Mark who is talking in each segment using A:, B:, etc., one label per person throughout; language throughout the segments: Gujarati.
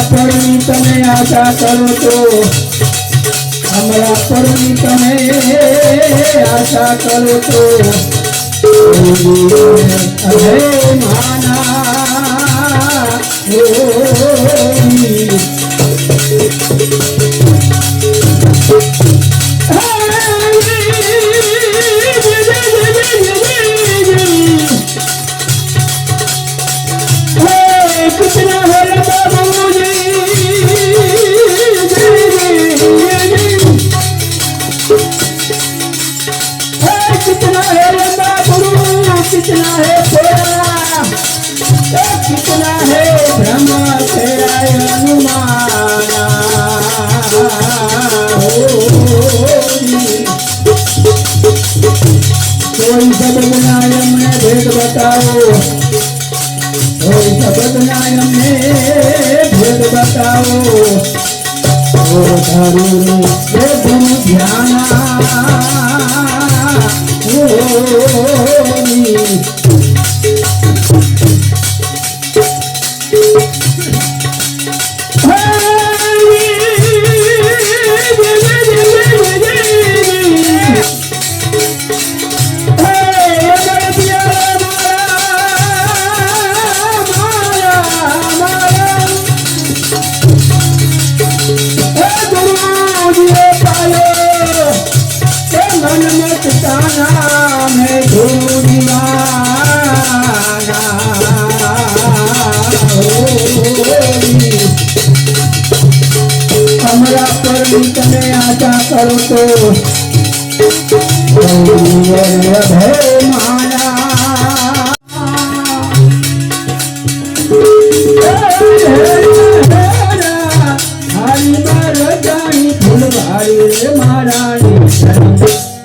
A: પરની તમે આશા કરો તો અમારા પરની તમે આશા કરો તો અરે માના શબ્દનાયમ ને ભેદ બતાવો હો શબ્દનાયમ ને ભેદ બતાવો હો ધરું હે અમારા પર તમે આશા કરો તો મારા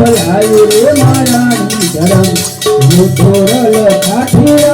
A: ભલાયું રે મારાણી ધરમ લીલો તોરલ કાઠિયાની